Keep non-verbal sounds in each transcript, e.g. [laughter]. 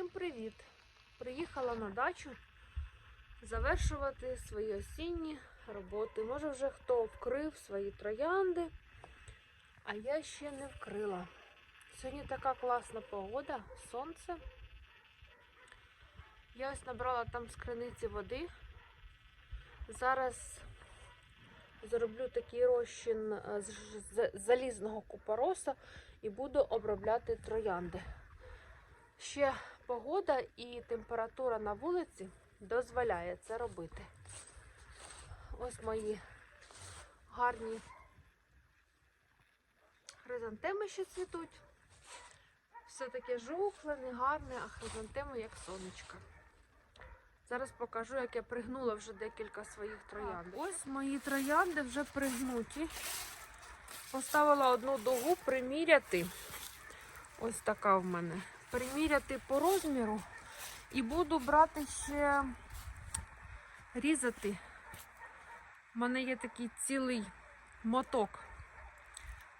Всім привіт! Приїхала на дачу завершувати свої осінні роботи. Може вже хто вкрив свої троянди, а я ще не вкрила. Сьогодні така класна погода, сонце. Я ось набрала там з криниці води. Зараз зроблю такий розчин е, з з- залізного купороса і буду обробляти троянди. Ще погода і температура на вулиці дозволяє це робити. Ось мої гарні хризантеми ще цвітуть. Все таке жухле, не гарне, а хризантеми як сонечка. Зараз покажу, як я пригнула вже декілька своїх троянд. Ось мої троянди вже пригнуті. Поставила одну дугу приміряти. Ось така в мене. Приміряти по розміру. І буду брати ще різати. У мене є такий цілий моток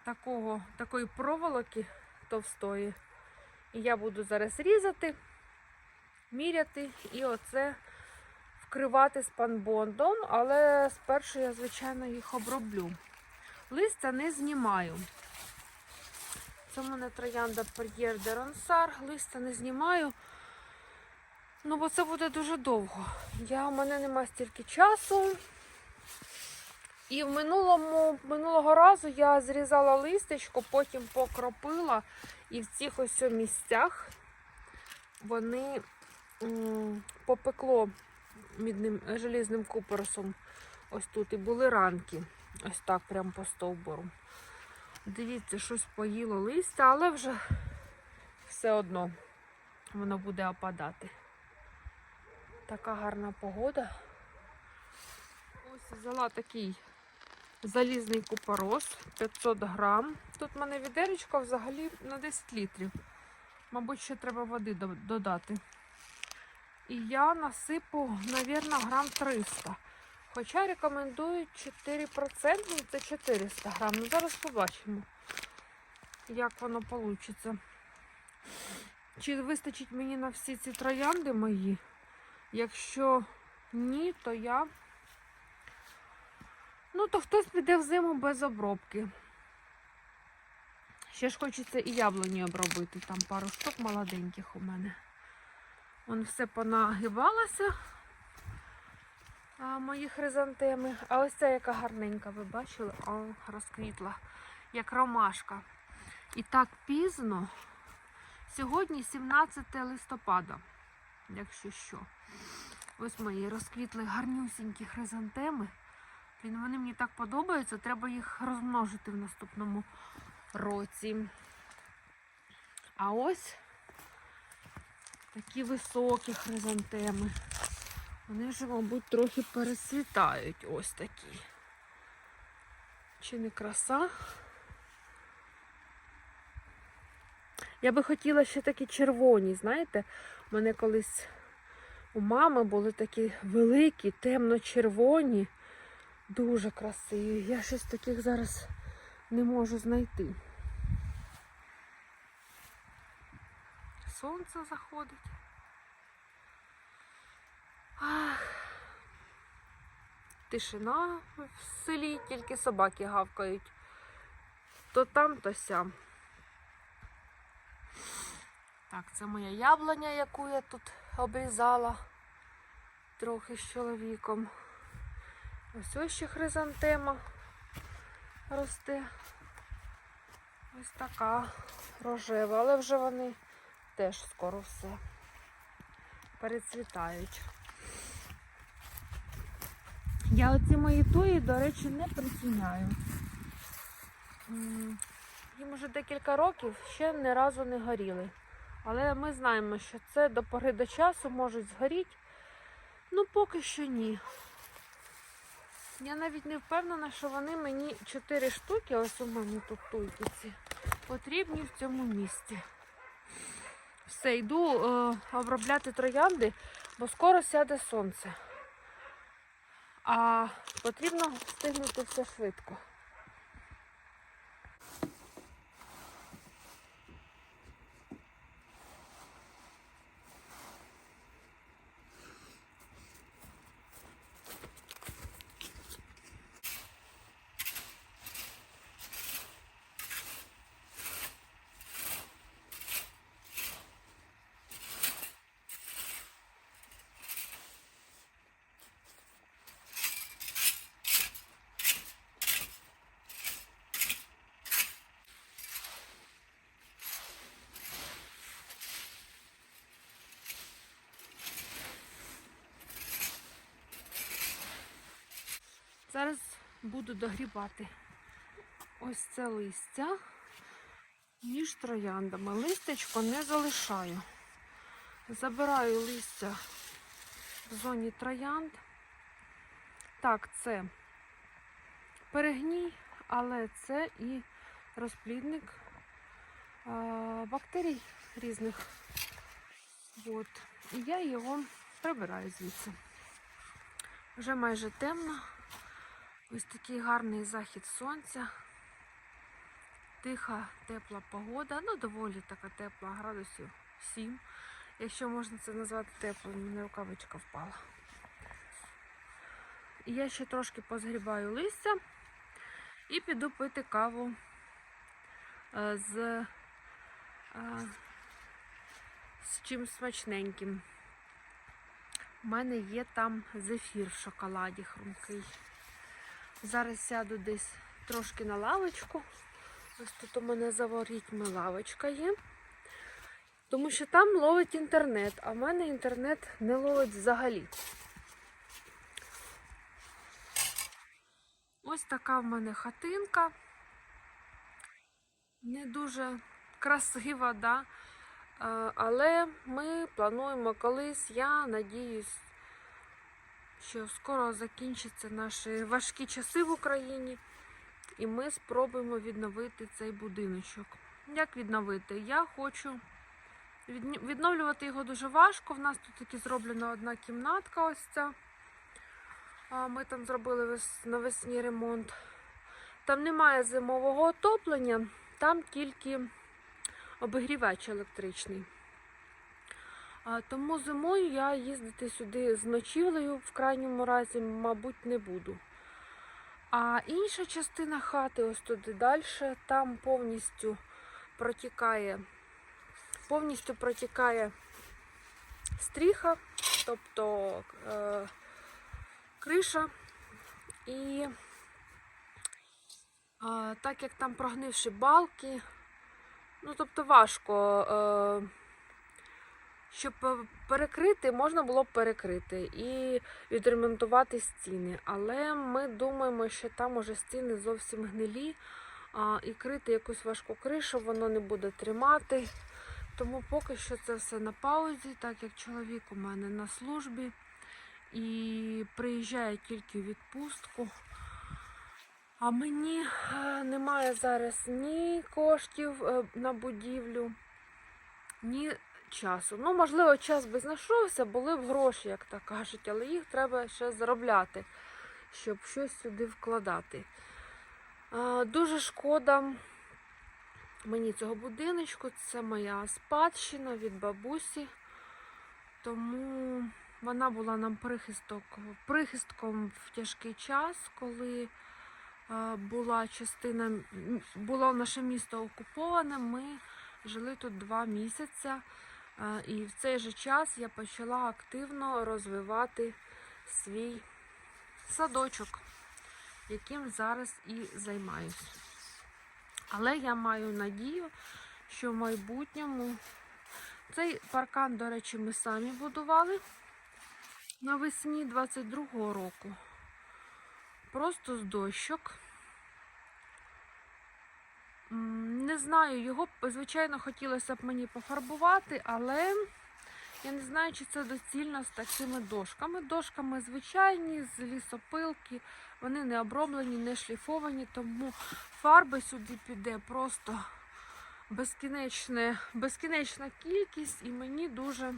такого, такої проволоки товстої. І я буду зараз різати, міряти і оце вкривати спанбондом, але спершу я, звичайно, їх оброблю. Листя не знімаю. Це в мене троянда Пер'єр де Ронсар. Листя не знімаю. Ну, бо це буде дуже довго. Я, у мене немає стільки часу. І в минулому, минулого разу я зрізала листечко, потім покропила. І в цих ось місцях вони м, попекло мідним желізним купоросом. Ось тут і були ранки. Ось так, прямо по стовбуру. Дивіться, щось поїло листя, але вже все одно воно буде опадати. Така гарна погода. Ось взяла такий залізний купорос 500 грам. Тут в мене відеречко взагалі на 10 літрів. Мабуть, ще треба води додати. І я насипу, мабуть, грам 300. Хоча рекомендують 4%, це 400 грам. Ну, зараз побачимо, як воно вийде. Чи вистачить мені на всі ці троянди мої? Якщо ні, то я. Ну, то хтось піде в зиму без обробки. Ще ж хочеться і яблуні обробити. Там пару штук молоденьких у мене. Вон все понагибалося мої хризантеми. А ось ця яка гарненька, ви бачили? О, розквітла, як ромашка. І так пізно. Сьогодні 17 листопада, якщо що. Ось мої розквітли гарнюсінькі хризантеми. Вони мені так подобаються, треба їх розмножити в наступному році. А ось такі високі хризантеми. Вони вже, мабуть, трохи пересвітають. Ось такі. Чи не краса? Я би хотіла ще такі червоні, знаєте, у мене колись у мами були такі великі, темно-червоні, дуже красиві. Я щось таких зараз не можу знайти. Сонце заходить. Ах. Тишина в селі, тільки собаки гавкають. То там, то сям. Так, це моя яблуня, яку я тут обрізала трохи з чоловіком. Ось ось ще хризантема росте. Ось така рожева, але вже вони теж скоро все перецвітають. Я оці мої туї, до речі, не притіняю. Їм уже декілька років ще ні разу не горіли. Але ми знаємо, що це до пори до часу можуть згоріти. Ну, поки що ні. Я навіть не впевнена, що вони мені 4 штуки, ось у мене тут туйки потрібні в цьому місці. Все, йду е, обробляти троянди, бо скоро сяде сонце. Потрібно встигнути все швидко. Зараз буду догрібати ось це листя між трояндами. Листечко не залишаю. Забираю листя в зоні троянд. Так, це перегній, але це і розплідник а, бактерій різних. От. І я його прибираю звідси. Вже майже темно. Ось такий гарний захід сонця. Тиха, тепла погода. Ну, доволі така тепла, градусів 7. Якщо можна це назвати теплим, у мене рукавичка впала. І я ще трошки позгрібаю листя і піду пити каву е, з, е, з чимось смачненьким. У мене є там зефір в шоколаді хрумкий. Зараз сяду десь трошки на лавочку. Ось тут у мене за ворітьми лавочка є. Тому що там ловить інтернет, а в мене інтернет не ловить взагалі. Ось така в мене хатинка. Не дуже красива, да? Е, але ми плануємо колись, я надіюсь, що скоро закінчаться наші важкі часи в Україні, і ми спробуємо відновити цей будиночок. Як відновити? Я хочу відновлювати його дуже важко. В нас тут тільки зроблена одна кімнатка, ось ця. Ми там зробили навесні ремонт. Там немає зимового отоплення, там тільки обігрівач електричний. Тому зимою я їздити сюди з ночівлею в крайньому разі, мабуть, не буду. А інша частина хати, ось туди далі, там повністю протікає, повністю протікає стріха, тобто е, криша. І е, так як там прогнивші балки, ну тобто важко. Е, щоб е, перекрити, можна було б перекрити і відремонтувати стіни. Але ми думаємо, що там уже стіни зовсім гнилі, а, і крити якусь важку кришу воно не буде тримати. Тому поки що це все на паузі, так як чоловік у мене на службі і приїжджає тільки у відпустку. А мені е, немає зараз ні коштів е, на будівлю, ні часу. Ну, можливо, час би знайшовся, були б гроші, як так кажуть, але їх треба ще заробляти, щоб щось сюди вкладати. А, Дуже шкода мені цього будиночку. Це моя спадщина від бабусі. Тому вона була нам прихисток, прихистком в тяжкий час, коли була частина, було наше місто окуповане. Ми жили тут два місяці. І в цей же час я почала активно розвивати свій садочок, яким зараз і займаюсь. Але я маю надію, що в майбутньому цей паркан, до речі, ми самі будували навесні 22-го року. Просто з дощок. Не знаю, його, звичайно, хотілося б мені пофарбувати, але я не знаю, чи це доцільно з такими дошками. Дошками звичайні, з лісопилки, вони не оброблені, не шліфовані, тому фарби сюди піде просто безкінечне, безкінечна кількість, і мені дуже,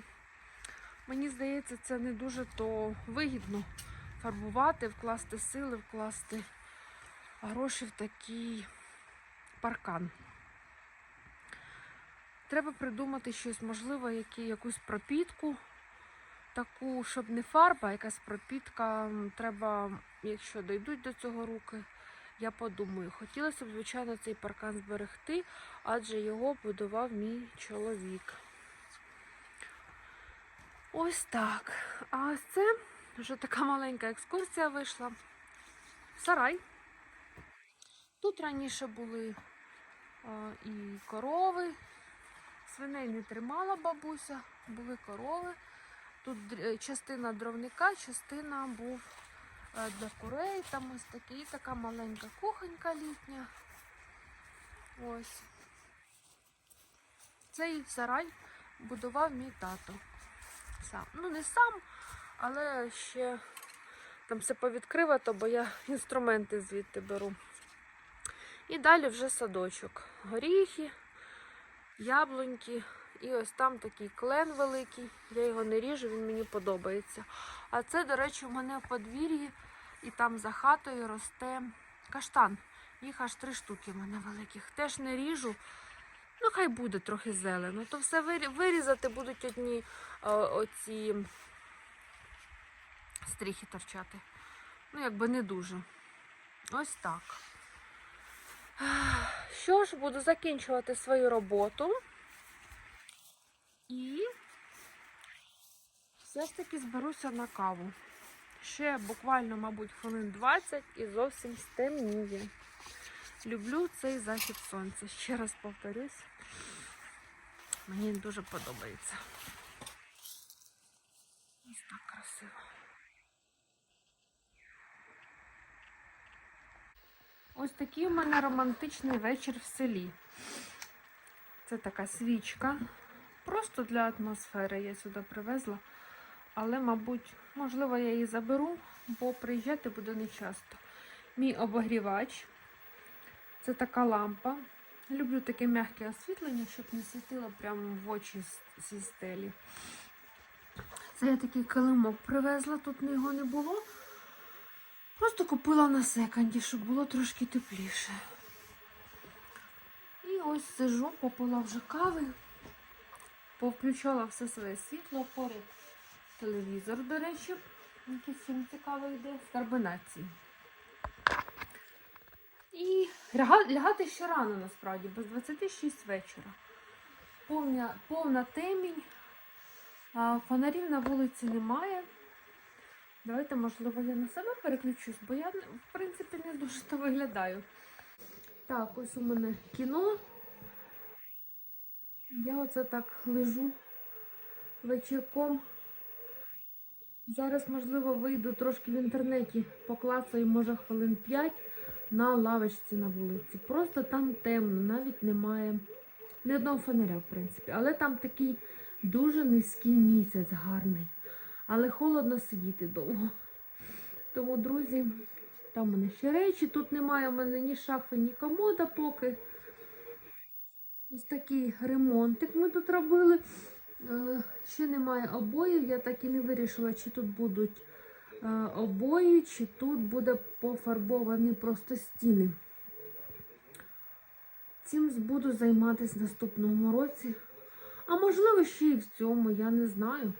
мені здається, це не дуже то вигідно фарбувати, вкласти сили, вкласти гроші в такий паркан. Треба придумати щось, можливо, які, якусь пропітку, таку, щоб не фарба, а якась пропітка. Треба, якщо дійдуть до цього руки, я подумаю. Хотілося б, звичайно, цей паркан зберегти, адже його будував мій чоловік. Ось так. А це вже така маленька екскурсія вийшла. Сарай. Тут раніше були і корови. Свиней не тримала бабуся, були корови. Тут е, частина дровника, частина був е, для курей. Там ось такі, і така маленька кухонька літня. Ось. Цей сарай будував мій тато. Сам. Ну, не сам, але ще там все повідкривато, бо я інструменти звідти беру. І далі вже садочок. Горіхи, яблуньки. І ось там такий клен великий. Я його не ріжу, він мені подобається. А це, до речі, у мене в подвір'ї, і там за хатою росте каштан. Їх аж три штуки в мене великих. Теж не ріжу. Ну, хай буде трохи зелено. То все вирізати будуть одні е, оці стріхи торчати. Ну, якби не дуже. Ось так. Що ж, буду закінчувати свою роботу. І все ж таки зберуся на каву. Ще буквально, мабуть, хвилин 20 і зовсім стемніє. Люблю цей захід сонця. Ще раз повторюсь. Мені дуже подобається. Ось так красиво. Ось такий у мене романтичний вечір в селі. Це така свічка. Просто для атмосфери я сюди привезла. Але, мабуть, можливо, я її заберу, бо приїжджати буде нечасто. Мій обогрівач. Це така лампа. Люблю таке м'яке освітлення, щоб не світило прямо в очі зі стелі. Це я такий килимок привезла, тут його не було. Просто купила на секонді, щоб було трошки тепліше. І ось сижу, попила вже кави, повключала все своє світло поряд. Телевізор, до речі, який фільм цікавий йде з карбонації. І лягати ще рано насправді, без 26 вечора. Повна, повна темінь, фонарів на вулиці немає. Давайте, можливо, я на себе переключусь, бо я, в принципі, не дуже то виглядаю. Так, ось у мене кіно. Я оце так лежу вечірком. Зараз, можливо, вийду трошки в інтернеті, поклацаю, може, хвилин 5 на лавочці на вулиці. Просто там темно, навіть немає ні одного фонаря, в принципі. Але там такий дуже низький місяць гарний. Але холодно сидіти довго. Тому, друзі, там у мене ще речі. Тут немає у мене ні шафи, ні комода поки. Ось такий ремонтик ми тут робили. Е, Ще немає обоїв. Я так і не вирішила, чи тут будуть е, обої, чи тут буде пофарбовані просто стіни. Цим буду займатися наступному році. А можливо, ще і в цьому, я не знаю.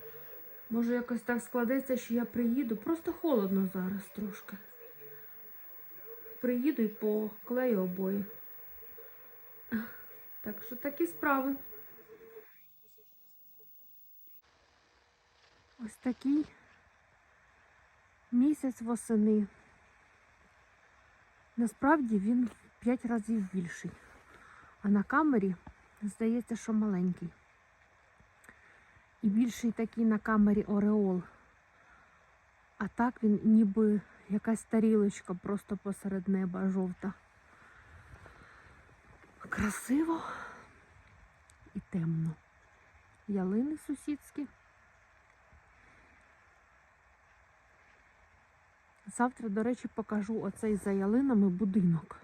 Може, якось так складеться, що я приїду. Просто холодно зараз трошки. Приїду і поклею обої. Так що такі справи. Ось такий місяць восени. Насправді він в 5 разів більший. А на камері здається, що маленький. І більший такий на камері Ореол. А так він ніби якась тарілочка просто посеред неба жовта. Красиво і темно. Ялини сусідські. Завтра, до речі, покажу оцей за ялинами будинок.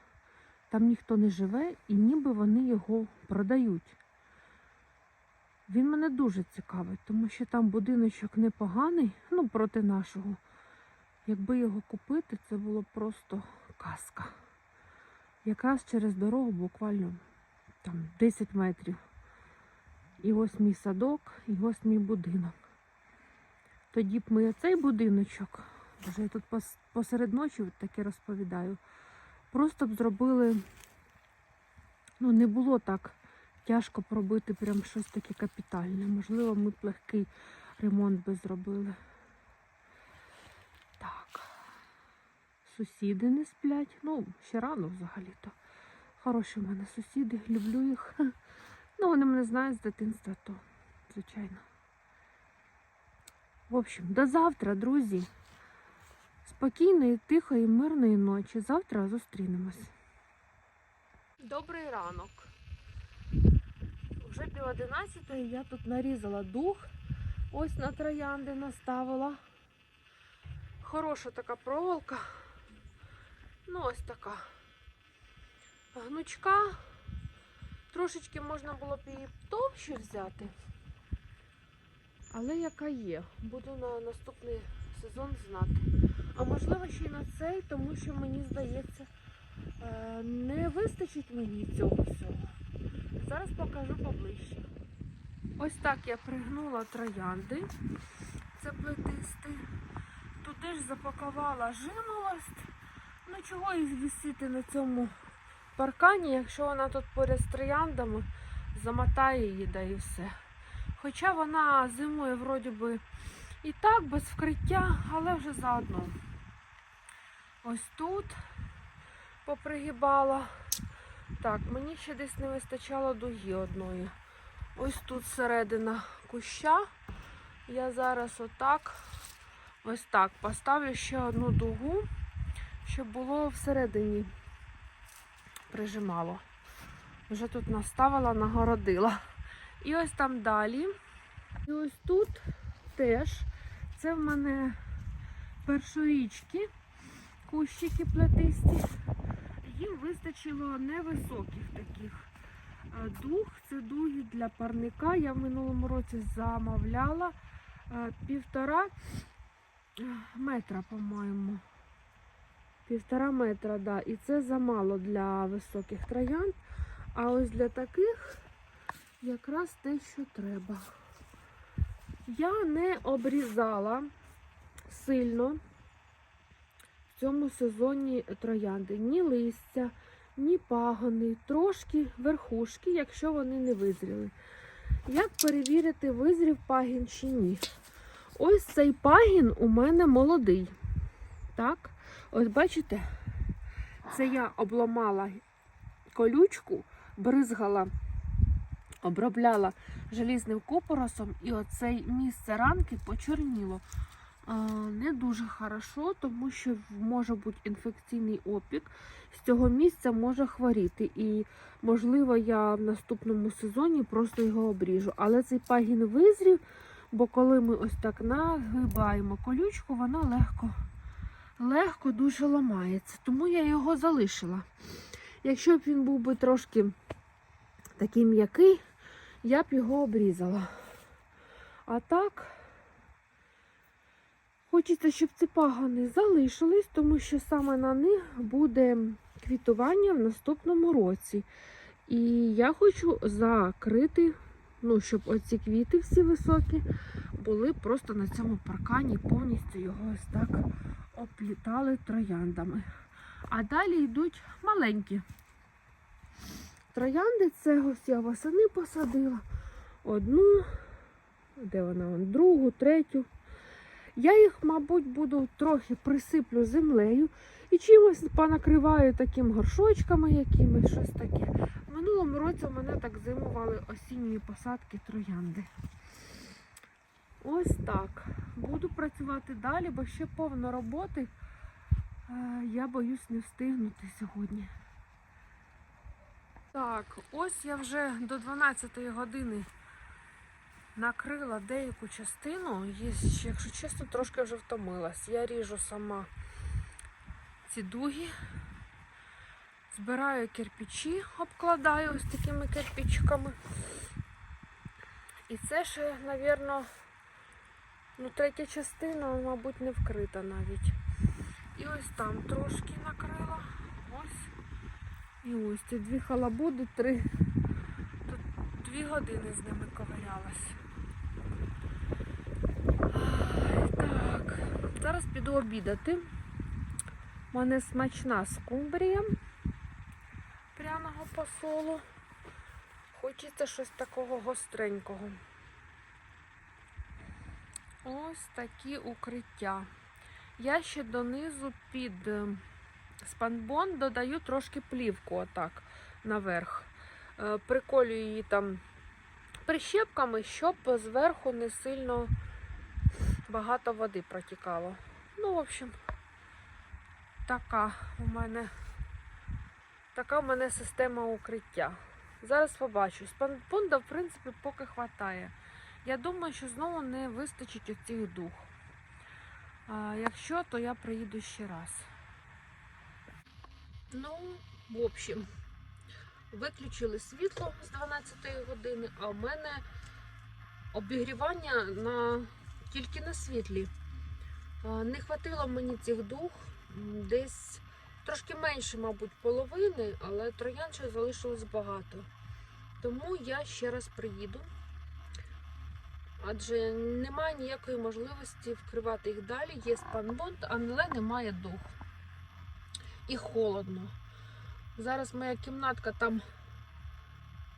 Там ніхто не живе і ніби вони його продають. Він мене дуже цікавить, тому що там будиночок непоганий, ну, проти нашого. Якби його купити, це було просто казка. Якраз через дорогу буквально там 10 метрів. І ось мій садок, і ось мій будинок. Тоді б ми оцей будиночок, вже я тут посеред ночі таке розповідаю, просто б зробили, ну, не було так тяжко пробити прям щось таке капітальне. Можливо, ми б легкий ремонт би зробили. Так. Сусіди не сплять. Ну, ще рано взагалі-то. Хороші в мене сусіди, люблю їх. [laughs] Ну, вони мене знають з дитинства, то, звичайно. В общем, до завтра, друзі. спокійної, тихої, мирної ночі. Завтра зустрінемось. Добрий ранок. Вже пів одинадцятої я тут нарізала дух. Ось на троянди наставила. Хороша така проволока. Ну, ось така. Гнучка. Трошечки можна було б її товщу взяти. Але яка є. Буду на наступний сезон знати. А можливо ще й на цей, тому що мені здається, е, не вистачить мені цього всього. Зараз покажу поближче. Ось так я пригнула троянди. Це плетисти. Туди ж запакувала жимолость. Ну чого їх вісити на цьому паркані, якщо вона тут поряд з трояндами, замотає її да і все. Хоча вона зимою вроді би і так, без вкриття, але вже заодно. Ось тут попригибала. Так, мені ще десь не вистачало дуги одної. Ось тут середина куща. Я зараз отак, ось так поставлю ще одну дугу, щоб було всередині прижимало. Вже тут наставила, нагородила. І ось там далі. І ось тут теж це в мене першорічки, кущики плетисті. Їм вистачило невисоких таких е, дуг. Це дуги для парника. Я в минулому році замовляла е, півтора е, метра, по-моєму. Півтора метра, да. І це замало для високих троянд. А ось для таких якраз те, що треба. Я не обрізала сильно в цьому сезоні троянди. Ні листя, ні пагони, трошки верхушки, якщо вони не визріли. Як перевірити, визрів пагін чи ні? Ось цей пагін у мене молодий. Так, ось бачите, це я обламала колючку, бризгала, обробляла желізним купоросом, і оцей місце ранки почорніло. Не дуже хорошо, тому що може бути інфекційний опік. З цього місця може хворіти. І, можливо, я в наступному сезоні просто його обріжу. Але цей пагін визрів, бо коли ми ось так нагибаємо колючку, вона легко, легко дуже ламається. Тому я його залишила. Якщо б він був би трошки такий м'який, я б його обрізала. А так, хочеться, щоб ці пагани залишились, тому що саме на них буде квітування в наступному році. І я хочу закрити, ну, щоб оці квіти всі високі були просто на цьому паркані, повністю його ось так оплітали трояндами. А далі йдуть маленькі. Троянди це ось я восени посадила. Одну, де вона? Другу, третю. Я їх, мабуть, буду трохи присиплю землею і чимось понакриваю таким горшочками якимись, щось таке. В минулому році у мене так зимували осінні посадки троянди. Ось так. Буду працювати далі, бо ще повно роботи. Е, Я боюсь не встигнути сьогодні. Так, ось я вже до 12 години накрила деяку частину. Якщо чесно, трошки вже втомилась. Я ріжу сама ці дуги, збираю кирпичі, обкладаю ось такими кирпичиками. І це ще, мабуть, ну, третя частина, мабуть, не вкрита навіть. І ось там трошки накрила. Ось. І ось ці дві халабуди, три. Тут дві години з ними ковирялась. Так, зараз піду обідати. У мене смачна скумбрія пряного посолу. Хочеться щось такого гостренького. Ось такі укриття. Я ще донизу під е, спанбон додаю трошки плівку отак наверх. Е, Приколюю її там прищепками, щоб зверху не сильно багато води протікало. Ну, в общем, така у мене така у мене система укриття. Зараз побачу. Спанпунда, в принципі, поки хватає. Я думаю, що знову не вистачить оцих дух. А, якщо, то я приїду ще раз. Ну, в общем, виключили світло з 12 години, а в мене обігрівання на, тільки на світлі. Не хватило мені цих дух, десь трошки менше, мабуть, половини, але троян ще залишилось багато. Тому я ще раз приїду. Адже немає ніякої можливості вкривати їх далі. Є спанбонд, але немає дух. І холодно. Зараз моя кімнатка там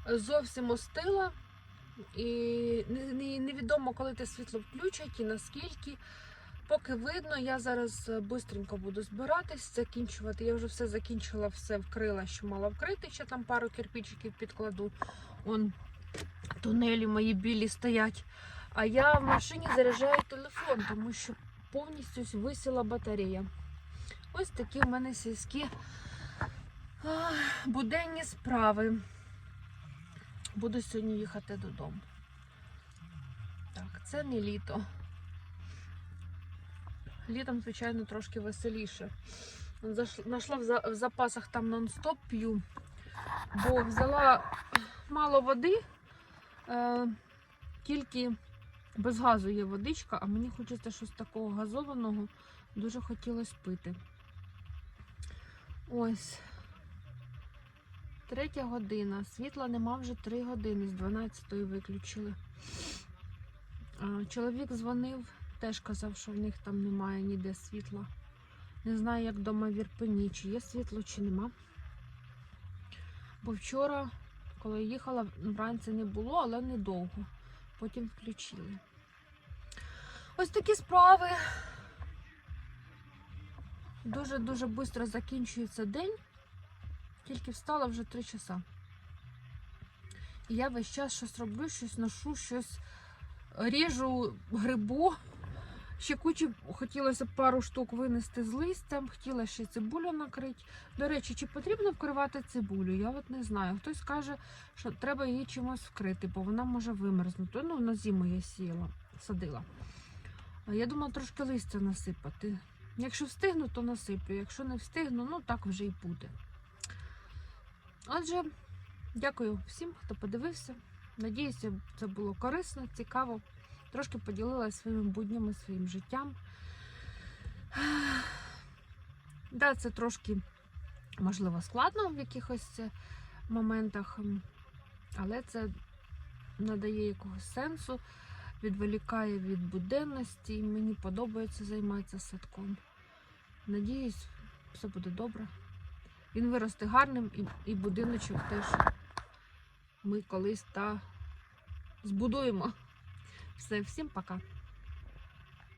зовсім остила. І не- не- невідомо, коли те світло включать і наскільки. Поки видно, я зараз швидко буду збиратись, закінчувати. Я вже все закінчила, все вкрила, що мала вкрити. Ще там пару кирпичиків підкладу. Он тунелі мої білі стоять. А я в машині заряджаю телефон, тому що повністю висіла батарея. Ось такі в мене сільські буденні справи. Буду сьогодні їхати додому. Так, це не літо. Літом, звичайно, трошки веселіше. Знайшла в запасах там нон-стоп п'ю, бо взяла мало води, е, тільки без газу є водичка, а мені хочеться щось такого газованого. Дуже хотілося пити. Ось. Третя година. Світла нема вже 3 години, з 12-ї виключили. Чоловік дзвонив, теж казав, що в них там немає ніде світла. Не знаю, як вдома в Ірпені, чи є світло, чи нема. Бо вчора, коли їхала, вранці не було, але недовго. Потім включили. Ось такі справи. Дуже-дуже швидко закінчується день. Тільки встала вже 3 часа. І я весь час щось роблю, щось ношу, щось ріжу, грибу. Ще кучу хотілося б пару штук винести з листям, хотіла ще цибулю накрити. До речі, чи потрібно вкривати цибулю? Я от не знаю. Хтось каже, що треба її чимось вкрити, бо вона може вимерзнути. Ну, на зиму я сіяла, садила. Я думала трошки листя насипати. Якщо встигну, то насиплю. Якщо не встигну, ну так вже і буде. Отже, дякую всім, хто подивився. Надіюся, це було корисно, цікаво. Трошки поділилася своїми буднями, своїм життям. Да, це трошки, можливо, складно в якихось моментах, але це надає якогось сенсу, відволікає від буденності, мені подобається займатися садком. Надіюсь, все буде добре. Він виросте гарним і, і будиночок теж ми колись та збудуємо. Все, всім пока.